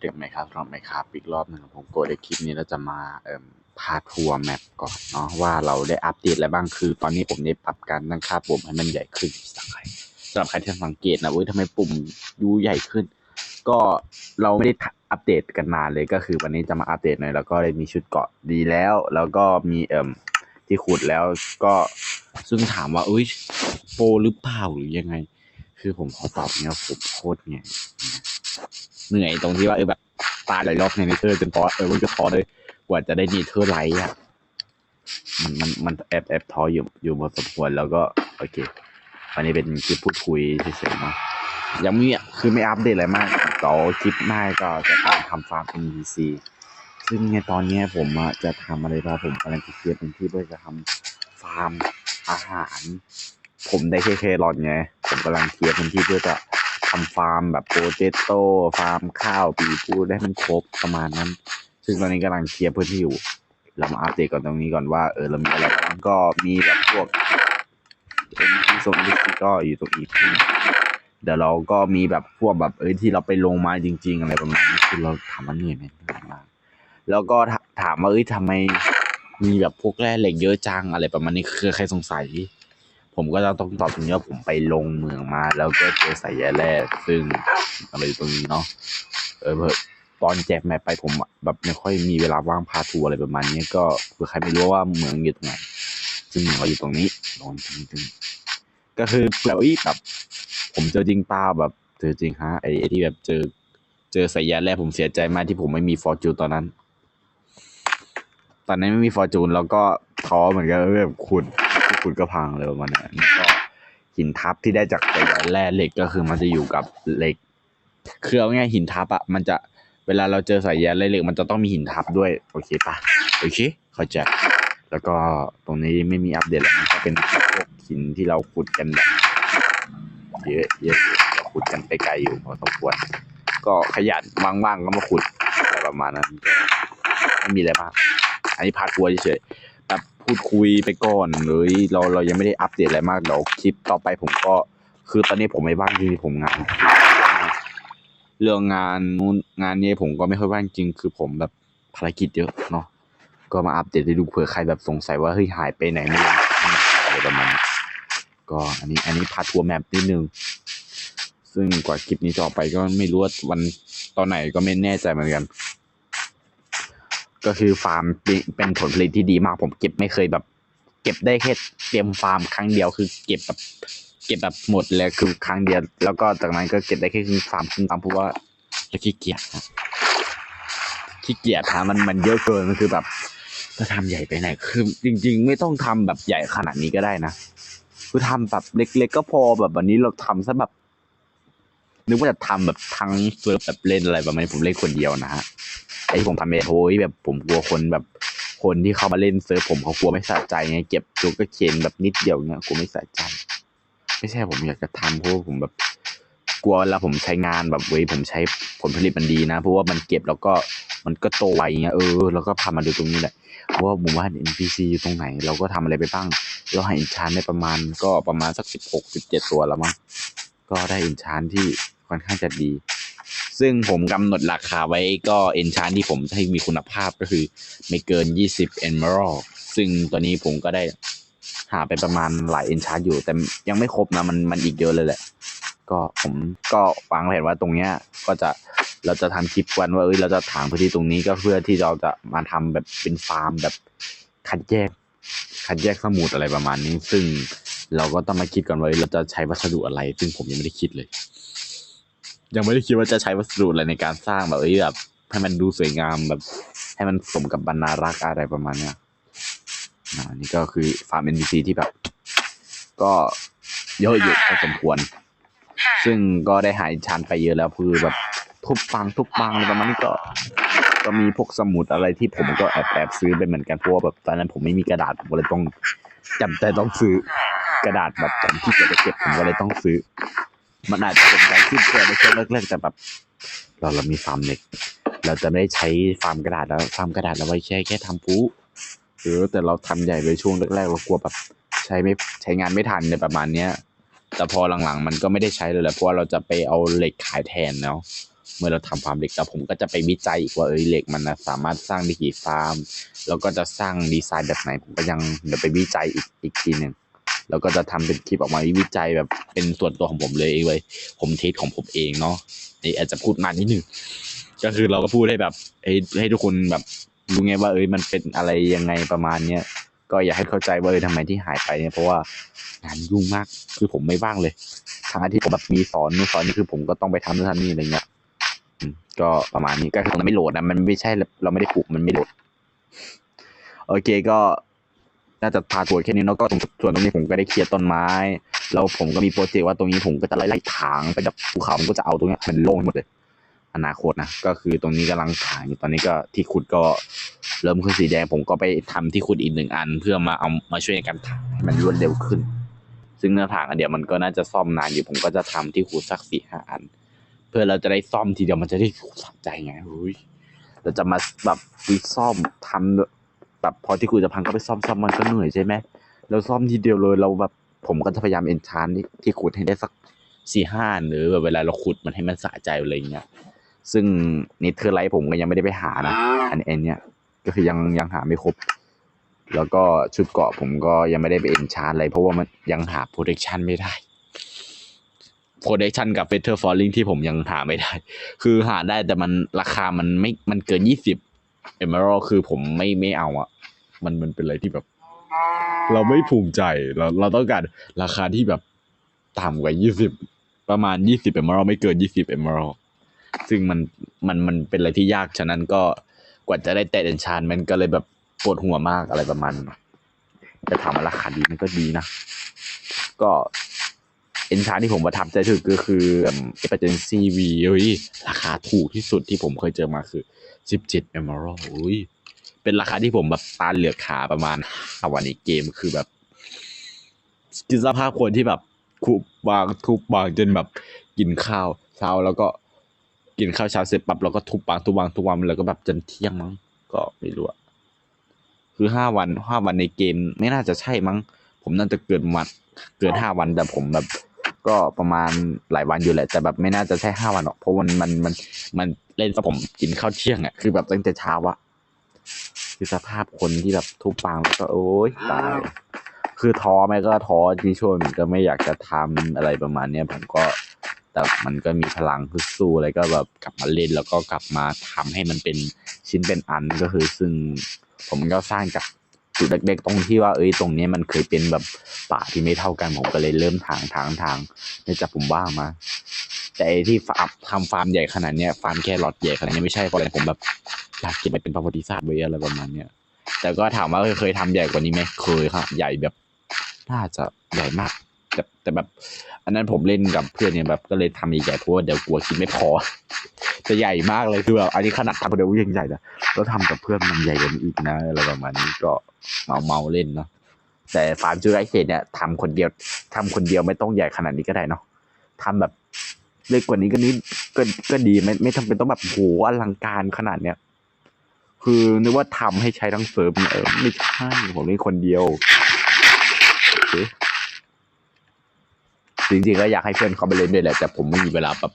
เด็กไหมครับรอบไหมครับ อีกรอบหนึ่งผมโกดในคลิปนี้เราจะมาเอ่มพาทัวร์แมปก่อนเนาะว่าเราได้อัปเดตอะไรบ้างคือ ตอนนี้ผมได้ปรับการตั้งค่าปุ่มให้มันใหญ่ขึ้นสักใครสำหรับใครที่สังเกตนะเว้ยทำไมปุ่มยูใหญ่ขึ้น ก็เราไม่ได้อัปเดตกันนานเลยก็คือวันนี้จะมาอัปเดตหน่อยแล้วก็ได้มีชุดเกาะดีแล้ว แล้วก็มีเอ่มที่ขุดแล้วก็ซึ่งถามว่าเอ้ยโปรหรือเปล่าหรือยังไง คือผมขอตอบเนี่ยผมโคตรเนื่ย เหนื่อยตรงที่ว่าเออแบบตายหลายรอบในเนเธอร์จนพอเออมันก็ท้อเลยกว่าจะได้เนเธอร์ไลท์อะมันมันมันแอบแอบท้ออยู่อยู่พอสมควรแล้วก็โอเควันนี้เป็นคลิปพูดคุยเฉยๆเนาะยังไม่คือไม่อัปเดตอะไรมากต่อคลิปหน้าก็จะทำฟาร์ม NPC ซึ่งในตอนนี้ผมจะทำอะไรบ้างผมกำลังเคลียร์เป็นที่เพื่อจะทำฟาร์มอาหาร ผมได้แค่แครอทไงผมกำลังเคลียร์พื้นที่เพื่อจะ ทำฟาร์มแบบโปเตโต้ฟาร์มข้าวปีปูได้มันครบประมาณนั้น ซึ่งตอนนี้กำลังเคลียร์พื้นที่อยู่ เรามาอัปเดตก่อนตรงนี้ก่อนว่าเออเรามีอะไรบ้างก็มีแบบพวกเอ็นทีโซนดิสก็อยู่ตรงอีกที่เดี๋ยวเราก็มีแบบพวกแบบเอ้ยที่เราไปลงมาจริง ๆ อะไรประมาณนี้คือเราถามว่าเหนื่อยไหมเหนื่อยมากแล้วก็ถถามว่าเอ้ยทำไมมีแบบพวกแร่เหล็กเยอะจังอะไรประมาณนี้คือใครสงสัย ผมก็จะต้องตอบตรงนี้ว่าผมไปลงเมืองมา แล้วก็เจอสายแย่แร่ซึ่งอะไรตรงนี้เนาะเออเพิ่ตอนแจกแมปไปผมแบบไม่ค่อยมีเวลาว่างพาทัวร์อะไรประมาณนี้ก็เผื่อใครไม่รู้ว่าเมืองอยู่ตรงไหน ซึ่งเมืองเราอยู่ตรงนี้ตรงจริงๆก็คือแบบอุ๊ยแบบผมเจอจริงเปล่าแบบเจอจริงฮะไอ้ที่แบบเจอเจอสายแย่แร่ผมเสียใจมากที่ผมไม่มีฟอร์จูนตอนนั้น ตอนนั้นไม่มีฟอร์จูนแล้วก็ท้อเหมือนกันเออแบบขุด ขุดก็พังเลยประมาณนั้ก็หินทับที่ได้จากแร่เหล็กก็คือมันจะอยู่กับเหล็กคือเอาง่ายหินทับอะมันจะเวลาเราเจอสายแย่แร่เหล็กมันจะต้องมีหินทับด้วยโอเคปะโอเคเข้าใจแล้วก็ตรงนี้ไม่มีอัปเดตแล้วมันก็เป็นพวกหินที่เราขุดกันแบบเยอะเยอะขุดกันไปไกลอยู่พอสมควรก็ขยันว่างๆก็มาขุดอะไรประมาณนั้นไม่มีอะไรมาก อันนี้พาทัวร์เฉย พูดคุยไปก่อนเลยเราเรายังไม่ได้อัปเดตอะไรมากเดี๋ยวคลิปต่อไปผมก็คือตอนนี้ผมไม่ว่างจริงผมงาน เรื่องงานนู้นงานนี้ผมก็ไม่ค่อยว่างจริง คือผมแบบภารกิจเยอะเนาะก็มาอัปเดตให้ดูเผื่อใครแบบสงสัยว่าเฮ้ยหายไปไหนไม่รู้อะไรประมาณนี้ก็อันนี้อันนี้พาทัวร์แมปนิดนึงซึ่งกว่าคลิปนี้จะออกไปก็ไม่รู้ว่าวันตอนไหนก็ไม่แน่ใจเหมือนกัน ก็คือฟาร์มเป็นผลผลิตที่ดีมาก ผมเก็บไม่เคยแบบ เก็บได้แค่เตรียมฟาร์มครั้งเดียวคือเก็บแบบเก็บแบบหมดเลยคือครั้งเดียวแล้วก็จากนั้นก็เก็บได้แค่ครึ่งฟาร์มครึ่งฟามเพราะว่าขี้เกียจขี้เกียจทำมันมันเยอะเกินมันคือแบบจะทำใหญ่ไปไหนคือจริง ๆ ไม่ต้องทำแบบใหญ่ขนาดนี้ก็ได้นะคือทำแบบเล็ก ๆ ก็พอแบบวันนี้เราทำซะแบบนึกว่าจะทำแบบทั้งเซิร์ฟแบบเล่นอะไรประมาณนี้ผมเล่นคนเดียวนะฮะ ไอ้ที่ผมทำเองโอ้ยแบบผมกลัวคนแบบคนที่เข้ามาเล่นเซิร์ฟผมเขากลัวไม่สะใจไงเก็บจุกก็เคนแบบนิดเดียวเงี้ยกลัวไม่สะใจ ไม่ใช่ผมอยากจะทำเพราะผมแบบกลัวเวลาผมใช้งานแบบเว้ยผมใช้ผลผลิตมันดีนะ เพราะว่ามันเก็บแล้วก็มันก็โตไวเงี้ยเออแล้วก็พามาดูตรงนี้แหละเพราะว่าหมู่บ้าน NPC อยู่ตรงไหน เราก็ทำอะไรไปบ้างเราให้อินชานได้ประมาณก็ประมาณสักสิบหกสิบเจ็ดตัวแล้วมั้งก็ได้อินชานที่ค่อนข้างจะดี ซึ่งผมกำหนดราคาไว้ก็เอนชานที่ผมให้มีคุณภาพก็คือไม่เกิน 20 Emerald ซึ่งตอนนี้ผมก็ได้หาไปประมาณหลายเอนชานอยู่ แต่ยังไม่ครบนะมันมันอีกเยอะเลยแหละ ก็ผมก็วางแผนว่าตรงเนี้ยก็จะเราจะทำคลิปวันว่าเอ้ยเราจะถางพื้นที่ตรงนี้ก็เพื่อที่เราจะมาทำแบบเป็นฟาร์มแบบคัดแยก คัดแยกสมุดอะไรประมาณนี้ ซึ่งเราก็ต้องมาคิดก่อนว่าเราจะใช้วัสดุอะไร ซึ่งผมยังไม่ได้คิดเลย ยังไม่ได้คิดว่าจะใช้วัสดุอะไรในการสร้างแบบเอ้ยแบบให้มันดูสวยงามแบบ ให้มันสมกับบรรณารักษ์อะไรประมาณเนี้ยอ่านี่ก็คือฟาร์ม NPC ที่แบบ ก็เยอะอยู่พอสมควร ซึ่งก็ได้หายชันไปเยอะแล้วคือแบบทุบปังทุบปังอะไรประมาณนี้ก็ก็มีพวกสมุดอะไรที่ผมก็แอบแอบซื้อไปเหมือนกันเพราะว่าแบบตอนนั้นผมไม่มีกระดาษผมก็เลยต้องจำใจต้องซื้อกระดาษแบบผมที่จะไปเก็บผมก็เลยต้องซื้อ มันอาจจะเป็นการขึ้นเชื่อในช่วงแรกๆแต่แบบ เราเรามีฟาร์มเหล็ก เราจะไม่ได้ใช้ฟาร์มกระดาษแล้วฟาร์มกระดาษเราไว้แค่แค่ทำฟูหรือแต่เราทำใหญ่เลยช่วงแรกๆเรากลัวแบบใช้ไม่ใช้งานไม่ทันในประมาณเนี้ยแต่พอหลังๆ มันก็ไม่ได้ใช้เลยแหละเพราะว่าเราจะไปเอาเหล็กขายแทนเนาะเมื่อเราทำฟาร์มเหล็กแล้วผมก็จะไปวิจัยอีกว่าเออเหล็กมันนะสามารถสร้างได้กี่ฟาร์ม แล้วก็จะสร้างดีไซน์แบบไหนผมก็ยังเดี๋ยวไปวิจัยอีกอีกทีหนึ่ง แล้วก็จะทำเป็นคลิปออกมาวิจัยแบบเป็นส่วนตัวของผมเลยเองเลยผมเทสของผมเองเนาะนี่อาจจะพูดนานนิดนึงก็คือเราก็พูดให้แบบให้ให้ทุกคนแบบรู้ไงว่าเอ้ยมันเป็นอะไรยังไงประมาณเนี้ยก็อยากให้เข้าใจว่าเออทำไมที่หายไปเนี่ยเพราะว่างานยุ่งมากคือผมไม่ว่างเลยทางอาที่ผมแบบมีสอนนู่นสอนนี่คือผมก็ต้องไปทำนู่นทำนี่อะไรเงี้ยก็ประมาณนี้ก็คือมันไม่โหลดนะมันไม่ใช่เราไม่ได้ปลูกมันไม่โหลด โอเคก็ น่าจะพาทัวร์แค่นี้เนาะก็ตรงส่วนตรงนี้ผมก็ได้เคลียร์ต้นไม้ แล้วผมก็มีโปรเจกต์ว่าตรงนี้ผมก็จะไล่ไล่ถางไปแบบภูเขาผมก็จะเอาตรงนี้มันโล่งหมดเลย อนาคตนะก็คือตรงนี้กำลังถางอยู่ตอนนี้ก็ที่ขุดก็เริ่มขึ้นสีแดง ผมก็ไปทำที่ขุดอีกหนึ่งอัน เพื่อมาเอามาช่วยในการถางให้มันรวดเร็วขึ้น ซึ่งเนื้อถางอันเดียวมันก็น่าจะซ่อมนานอยู่ผมก็จะทำที่ขุดสักสี่ห้าอัน เพื่อเราจะได้ซ่อมทีเดียวมันจะได้สะใจไงอุ้ยเราจะมาแบบซ่อมทำ แบบพอที่กูจะพังก็ไปซ่อมซ่อมมันก็เหนื่อยใช่ไหมเราซ่อมทีเดียวเลยเราแบบผมก็จะพยายามเอนชานที่ที่ขุดให้ได้สักสี่ห้าหรือแบบเวลาเราขุดมันให้มันสะใจอะไรเงี้ยซึ่งนิเทอร์ไลท์ผมก็ยังไม่ได้ไปหานะอันเอ็นเนี้ยก็คือยังยังหาไม่ครบ แล้วก็ชุดเกาะผมก็ยังไม่ได้ไปเอนชานอะไร เพราะว่ามันยังหา protection ไม่ได้ protection กับ feather falling ที่ผมยังหาไม่ได้ คือหาได้แต่มันราคามันไม่มันเกินยี่สิบ เอเมอรัลคือผมไม่ไม่เอาอะมันมันเป็นอะไรที่แบบ เราไม่ภูมิใจเราเราต้องการราคาที่แบบต่ำกว่ายี่สิบประมาณยี่สิบเอเมอรัลไม่เกินยี่สิบเอเมอรัลซึ่งมันมันมันเป็นอะไรที่ยากฉะนั้นก็กว่าจะได้แต่เดนชานมันก็เลยแบบปวดหัวมากอะไรประมาณนั้นแต่ถามว่าราคาดีมันก็ดีนะ ก็เอนชานที่ผมประทับใจที่สุดก็คือเอเอเ n นซีวีเฮ้ยราคาถูกที่สุดที่ผมเคยเจอมาคือ สิบเจ็ดเอม r ร l อุ้ยเป็นราคาที่ผมแบบตาเหลือกขาประมาณห้าวันในเกมคือแบบคิดสภาพคนที่แบบคุบบางทุบบางจนแบบกินข้าวเช้าแล้วก็กินข้าวเช้าเสร็จปั๊บแล้วก็ทุบบางทุบบางทุกวันแล้วก็แบบจนเที่ยงมั้งก็ไม่รู้อะคือห้าวันห้าวันในเกมไม่น่าจะใช่มั้ง ผมน่าจะเกินวันเกินห้าวันแต่ผมแบบ ก็ประมาณหลายวันอยู่แหละ แต่แบบไม่น่าจะใช่ห้าวันหรอกเพราะมันมันมันมันเล่นซะผมกินข้าวเที่ยงอะคือแบบตั้งแต่เช้าอะคือสภาพคนที่แบบทุบปางแล้วก็โอ๊ยตายคือท้อไหมก็ท้อที่ช่วงหนึ่งก็ไม่อยากจะทำอะไรประมาณเนี้ยผมก็แต่มันก็มีพลังพึ่สู้อะไรก็แบบกลับมาเล่นแล้วก็กลับมาทำให้มันเป็นชิ้นเป็นอันก็คือซึ่งผมก็สร้างจาก จุดเล็กๆตรงที่ว่าเอ้ยตรงนี้มันเคยเป็นแบบป่าที่ไม่เท่ากันผมก็เลยเริ่มทางทางทางเนื่องจากผมว่างมา แต่ที่ฟาร์มทำฟาร์มใหญ่ขนาดเนี้ยฟาร์มแค่หลอดใหญ่ขนาดนี้ไม่ใช่เพราะอะไรผมแบบอยากเก็บไปเป็นประวัติศาสตร์ไว้อะไรประมาณเนี้ยแต่ก็ถามว่าเคยทำใหญ่กว่านี้ไหมเคยครับ ใหญ่แบบน่าจะใหญ่มาก แต่แต่แบบ อันนั้นผมเล่นกับเพื่อนเนี่ยแบบก็เลยทำใหญ่ๆเพราะว่าเดี๋ยวกลัวคิดไม่พอ จะใหญ่มากเลยคือแบบอันนี้ขนาดทำคนเดียวยังใหญ่นะแล้วทำกับเพื่อนมันใหญ่กว่านี้อีกนะอะไรประมาณนี้ก็เมาเมาเล่นเนาะแต่ฟาร์มจูไรเซตเนี่ยทำคนเดียวทำคนเดียวไม่ต้องใหญ่ขนาดนี้ก็ได้เนาะทำแบบเล็กกว่านี้ก็นิดก็ก็ดีไม่ไม่จำเป็นต้องแบบโหอลังการขนาดเนี้ยคือนึกว่าทำให้ใช้ทั้งเซิร์ฟเนี่ยเออไม่ใช่ผมเล่นคนเดียวโอเค จริงๆก็อยากให้เพื่อนเขาไปเล่นด้วยแหละแต่ผมไม่มีเวลาแบบ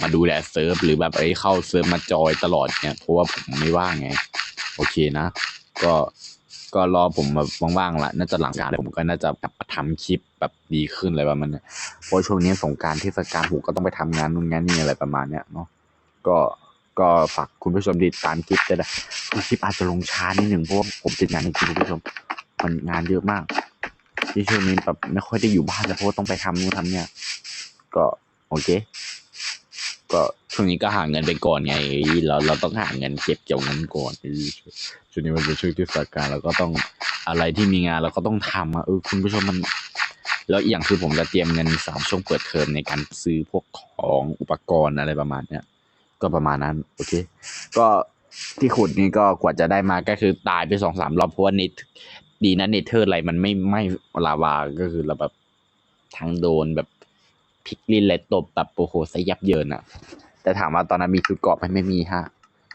มาดูแลเซิร์ฟหรือแบบไอ้ยเข้าเซิร์ฟมาจอยตลอดเนี่ยเพราะว่าผมไม่ว่างไง โอเคนะ ก็ก็รอผมแบบว่างๆละน่าจะหลังการผมก็น่าจะกลับมาทำคลิปแบบดีขึ้นอะไรประมาณนี้เพราะช่วงนี้สงการเทศกาลผมก็ต้องไปทำงานนู่นงานนี่อะไรประมาณเนี้ยเนาะก็ก็ฝากคุณผู้ชมติดตามคลิปด้วยนะคลิปอาจจะลงช้านิดหนึ่งเพราะว่าผมติดงานจริงๆคุณผู้ชมมันงานเยอะมาก ที่ช่วงนี้แบบไม่ค่อยได้อยู่บ้านแล้วเพราะว่าต้องไปทำนู่นทำเนี่ย ก็โอเค ก็ช่วงนี้ก็หาเงินไปก่อนไง เราเราต้องหาเงินเก็บเกี่ยวเงินก่อนช่วงนี้มันเป็นช่วงเทศกาลเราก็ต้องอะไรที่มีงานเราก็ต้องทำอะเออคุณผู้ชมมัน แล้วอีกอย่างคือผมจะเตรียมเงินสามช่วงเปิดเทอมในการซื้อพวกของอุปกรณ์อะไรประมาณเนี้ยก็ประมาณนั้น โอเค ก็ที่ขุดนี่ก็กว่าจะได้มาก็คือตายไปสองสามรอบเพราะว่าเน็ต ดีนะเนเธอร์อะไรมันไม่ไม่ลาวาก็คือเราแบบทั้งโดนแบบพลิกลิ้นและตบแบบโอ้โหสยับเยินอะแต่ถามว่าตอนนั้นมีชุดเกาะไหมไม่มีฮะ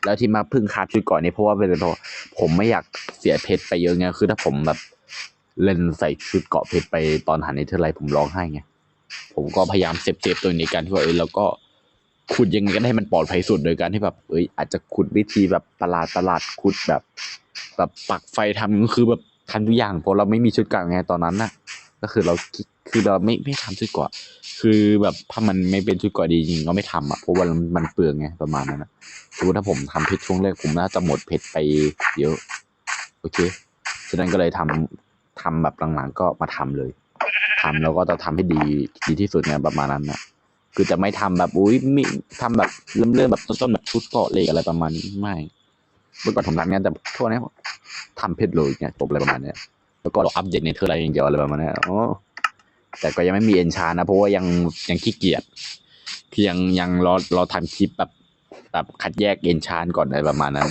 แล้วที่มาพึ่งคาบชุดเกาะนี่เพราะว่าเป็นเพราะผมไม่อยากเสียเพชรไปเยอะไงคือถ้าผมแบบเล่นใส่ชุดเกาะเพชรไปตอนหาเนเธอร์ไลท์ผมร้องไห้ไงผมก็พยายามเซฟเซฟตัวในการที่ว่าเออแล้วก็ขุดยังไงก็ได้ให้มันปลอดภัยสุดโดยการที่แบบเอ้ยอาจจะขุดวิธีแบบตลาดตลาดขุดแบบ แบบปักไฟทำก็คือแบบ ทำทุกอย่างเพราะเราไม่มีชุดเกราไงตอนนั้นน่ะ ก็คือเราคือเราไม่ไม่ทำชุดเกราคือแบบถ้ามันไม่เป็นชุดเกราดีจริงก็ไม่ทำอะเพราะว่ามันมันเปลืองไงประมาณนั้นนะสมมติถ้าผมทำเพชรช่วงแรกผมน่าจะหมดเพชรไปเยอะ โอเคฉะนั้นก็เลยทำทำแบบหลังๆก็มาทำเลยทำแล้วก็จะทำให้ดีดีที่สุดไงประมาณนั้นนะคือจะไม่ทำแบบอุ้ยมีทำแบบเริ่มเริ่มแบบต้นๆแบบชุดเกาะเล็กอะไรประมาณนี้ไม่ เมื่อก่อนผมทำงานแต่ทั่วนี้ทำเพชรเลยเนี่ยจบอะไรประมาณเนี้ยแล้วก็อัปเดตในเธออะไรอย่างเดียวอะไรประมาณเนี้ยอ๋อแต่ก็ยังไม่มีเอนชานะ เพราะว่ายังยังขี้เกียจคือยังยังรอรอทำคลิปแบบแบบคัดแยกเอนชานก่อนอะไรประมาณนั้น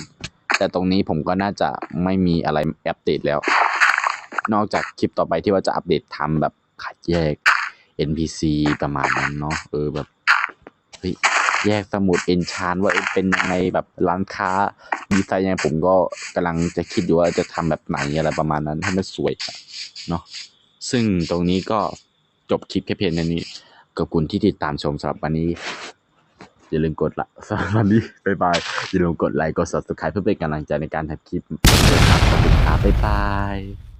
แต่ตรงนี้ผมก็น่าจะไม่มีอะไรอัปเดตแล้ว นอกจากคลิปต่อไปที่ว่าจะอัปเดตทำแบบขัดแยก NPC ประมาณนั้นเนาะเออแบบเฮ้ย แยกสมุดเอนชานว่าเอ้เป็นยังไงแบบร้านค้าดีไซน์ยังผมก็กำลังจะคิดอยู่ว่าจะทำแบบไหนอะไรประมาณนั้นให้มันสวยเนาะซึ่งตรงนี้ก็จบคลิปแค่เพียงเท่านี้ขอบคุณที่ติดตามชมสำหรับวันนี้ อย่าลืมกดละสำหรับวันนี้บ๊ายบายอย่าลืมกดไลค์กด subscribe เพื่อเป็นกำลังใจในการทำคลิปขอบคุณครับบ๊ายบาย